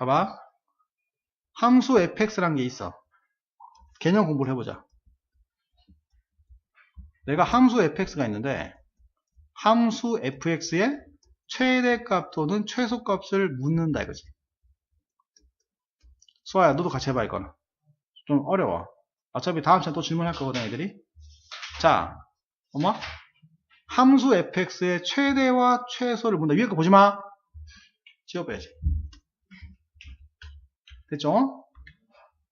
봐봐. 함수 fx란 게 있어. 개념 공부를 해보자. 내가 함수 fx가 있는데 함수 fx의 최대값 또는 최소값을 묻는다 이거지. 수아야 너도 같이 해봐 이거는. 좀 어려워. 어차피 다음 시간에 또 질문할 거거든 애들이. 자, 엄마 함수 fx의 최대와 최소를 묻는다. 위에 거 보지 마. 지워봐야지. 됐죠?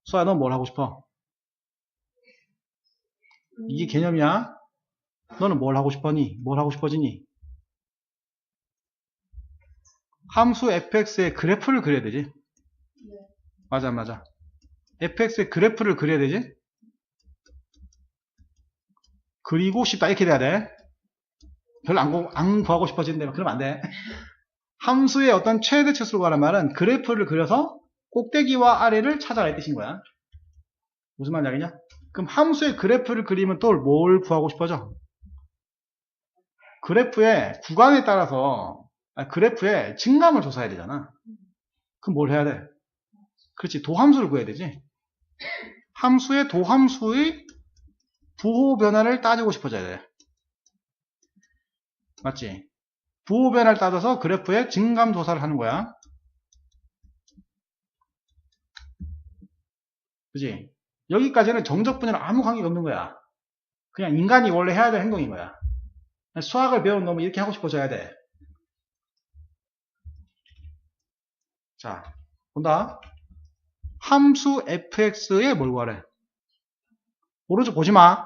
수아야 넌뭘 하고 싶어? 이게 개념이야. 너는 뭘 하고 싶어니? 뭘 하고 싶어지니? 함수 fx의 그래프를 그려야 되지. 맞아, 맞아. fx의 그래프를 그려야 되지. 그리고 싶다 이렇게 돼야 돼. 별로 안, 구- 안 구하고 싶어지는데 그러면 안 돼. 함수의 어떤 최대 치수를 구하란 말은 그래프를 그려서 꼭대기와 아래를 찾아라 이 뜻인 거야. 무슨 말인지 알겠냐? 그럼 함수의 그래프를 그리면 또 뭘 구하고 싶어져? 그래프의 구간에 따라서 아, 그래프의 증감을 조사해야 되잖아. 그럼 뭘 해야 돼? 그렇지 도함수를 구해야 되지. 함수의 도함수의 부호 변화를 따지고 싶어져야 돼. 맞지? 부호 변화를 따져서 그래프의 증감 조사를 하는 거야. 그지? 여기까지는 정적 분야랑 아무 관계가 없는 거야. 그냥 인간이 원래 해야 될 행동인 거야. 수학을 배운 놈은 이렇게 하고 싶어져야 돼. 자, 본다. 함수 fx에 뭘 구하래? 오른쪽 보지 마.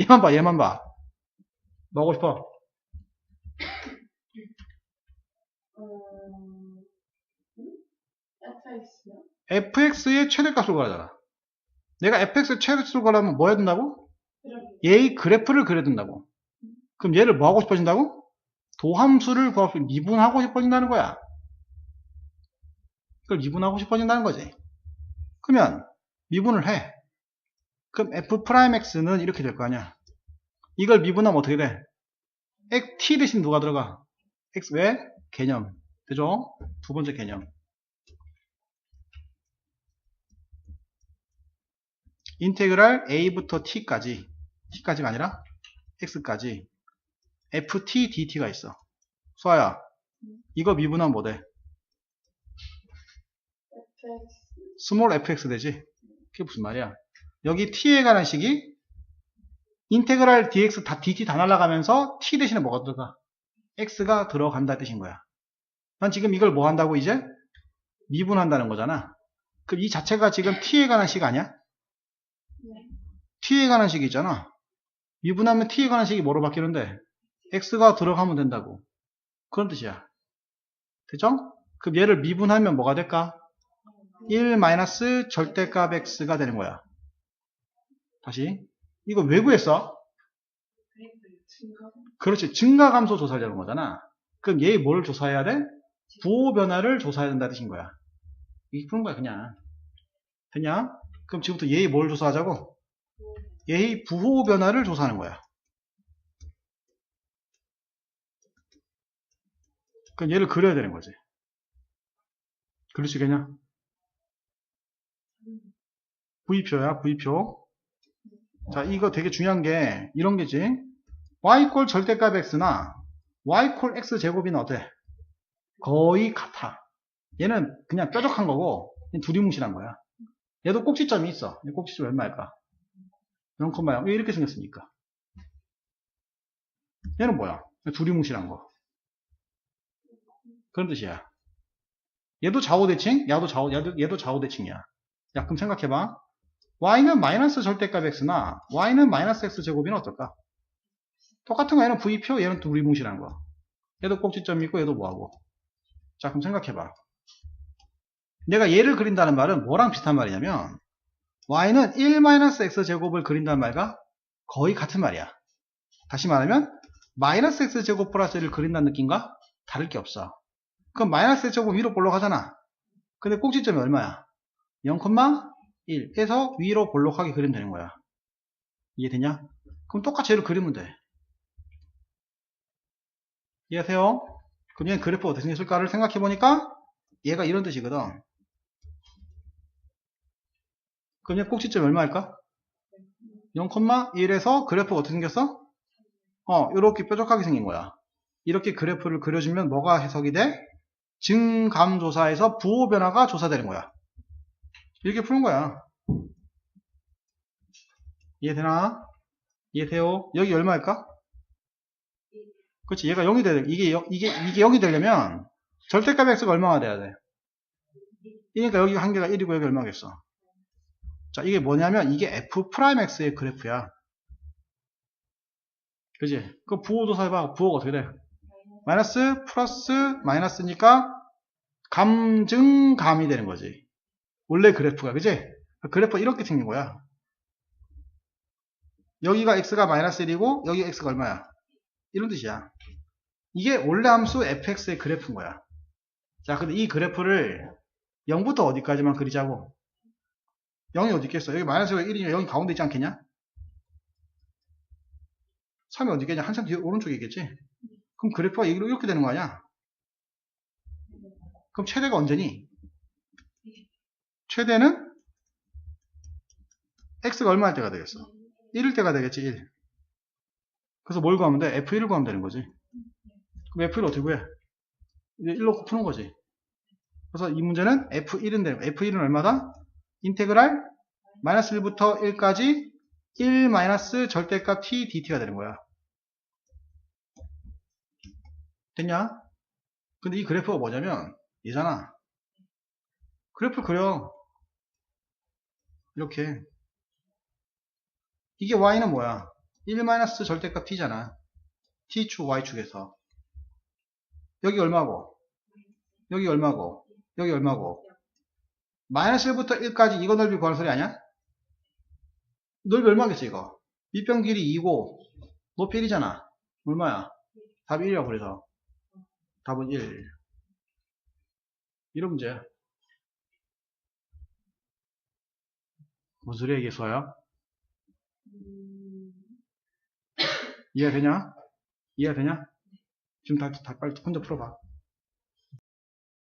얘만 봐, 얘만 봐. 뭐 하고 싶어? 어, FX요? fx의 최대값을 구하잖아. 내가 fx의 최대값을 구하려면 뭐 해야 된다고? 얘의 그래프를 그려야 된다고. 그럼 얘를 뭐 하고 싶어진다고? 도함수를 구하고 미분하고 싶어진다는 거야. 그걸 미분하고 싶어진다는 거지. 그러면 미분을 해. 그럼 f'x는 이렇게 될 거 아니야. 이걸 미분하면 어떻게 돼? x, t 대신 누가 들어가? x 왜? 개념. 되죠? 두 번째 개념. 인테그랄 a부터 t까지 t까지가 아니라 x까지 ft dt가 있어. 수아야, 이거 미분하면 뭐 돼? FX 스몰 fx 되지? 그게 무슨 말이야? 여기 t에 관한 식이 인테그랄 dx 다 dt 다 날라가면서 t 대신에 뭐가 들어가? x가 들어간다 뜻인 거야. 난 지금 이걸 뭐 한다고 이제? 미분한다는 거잖아. 그럼 이 자체가 지금 t에 관한 식 아니야? 네. t에 관한 식이 있잖아. 미분하면 t에 관한 식이 뭐로 바뀌는데? x가 들어가면 된다고. 그런 뜻이야. 됐죠? 그럼 얘를 미분하면 뭐가 될까? 1 마이너스 절대값 x가 되는 거야. 다시. 이거 왜 구했어? 증가 그렇지. 증가 감소 조사하려는 거잖아. 그럼 얘 뭘 조사해야 돼? 부호 변화를 조사해야 된다 뜻인 거야. 이게 푸는 거야, 그냥. 됐냐? 그럼 지금부터 얘의 뭘 조사하자고? 얘의 부호 변화를 조사하는 거야. 그럼 얘를 그려야 되는 거지. 그릴 수 있겠냐? V표야, V표. 자, 이거 되게 중요한 게 이런 게지. y꼴 절대값 x나 y꼴 x 제곱이는 어때? 거의 같아. 얘는 그냥 뾰족한 거고 얘는 두리뭉실한 거야. 얘도 꼭지점이 있어. 얘 꼭지점 얼마일까? 0,0 왜 이렇게 생겼으니까? 얘는 뭐야? 두리뭉실한 거. 그런 뜻이야. 얘도 좌우대칭, 얘도 좌우, 얘도, 얘도 좌우대칭이야. 야, 그럼 생각해봐. y는 마이너스 절대값 x나 y는 마이너스 x 제곱이는 어떨까? 똑같은 거 얘는 v표, 얘는 두리뭉실한 거. 얘도 꼭지점이 있고 얘도 뭐하고. 자, 그럼 생각해봐. 내가 얘를 그린다는 말은 뭐랑 비슷한 말이냐면 y는 1-x 제곱을 그린다는 말과 거의 같은 말이야. 다시 말하면 마이너스 x 제곱 플러스 1을 그린다는 느낌과 다를 게 없어. 그럼 마이너스 x 제곱 위로 볼록하잖아. 근데 꼭지점이 얼마야? 0,1에서 위로 볼록하게 그리면 되는 거야. 이해되냐? 그럼 똑같이 얘를 그리면 돼. 이해하세요? 그럼 얘는 그래프 어떻게 생겼을까를 생각해보니까 얘가 이런 뜻이거든. 그럼 얘 꼭지점 얼마일까? 0,1에서 그래프가 어떻게 생겼어? 어, 이렇게 뾰족하게 생긴 거야. 이렇게 그래프를 그려주면 뭐가 해석이 돼? 증감조사에서 부호 변화가 조사되는 거야. 이렇게 푸는 거야. 이해되나? 이해돼요? 여기 얼마일까? 그렇지. 얘가 0이 돼야 돼. 이게, 영- 이게, 이게 0이 되려면 절대값 x가 얼마가 돼야 돼? 그러니까 여기 한 개가 1이고 여기 얼마겠어? 자, 이게 뭐냐면 이게 f 프라임 x의 그래프야. 그지? 그 부호 조사 해봐. 부호가 어떻게 돼? 마이너스, 플러스, 마이너스니까 감증감이 되는 거지. 원래 그래프가, 그지? 그래프가 이렇게 생긴 거야. 여기가 x가 마이너스 1이고 여기 x가 얼마야? 이런 뜻이야. 이게 원래 함수 fx의 그래프인 거야. 자, 근데 이 그래프를 0부터 어디까지만 그리자고. 0이 어디 있겠어? 여기 마이너스가 1이냐? 0이 가운데 있지 않겠냐? 3이 어디 있겠냐? 한참 뒤 오른쪽에 있겠지? 그럼 그래프가 이렇게 되는 거 아니야? 그럼 최대가 언제니? 최대는 x가 얼마일 때가 되겠어? 1일 때가 되겠지, 1. 그래서 뭘 구하면 돼? f1을 구하면 되는 거지. 그럼 f1을 어떻게 구해? 이제 1로 푸는 거지. 그래서 이 문제는 f1은 되는 거야. f1은 얼마다? 인테그랄 마이너스 1부터 1까지 1 마이너스 절대값 t dt가 되는 거야. 됐냐? 근데 이 그래프가 뭐냐면 얘잖아. 그래프를 그려. 이렇게. 이게 y는 뭐야? 1 마이너스 절대값 t잖아. t축 y축에서. 여기 얼마고? 여기 얼마고? 여기 얼마고? 마이너스 1부터 1까지 이거 넓이 구하는 소리 아니야? 넓이 얼마겠지 이거? 밑변 길이 2고 높이 1이잖아. 얼마야? 답이 1이라고 그래서 답은 1. 이런 문제야. 무슨 이게 수아야? 이해되냐? 이해되냐? 지금 다, 다 빨리 혼자 풀어봐.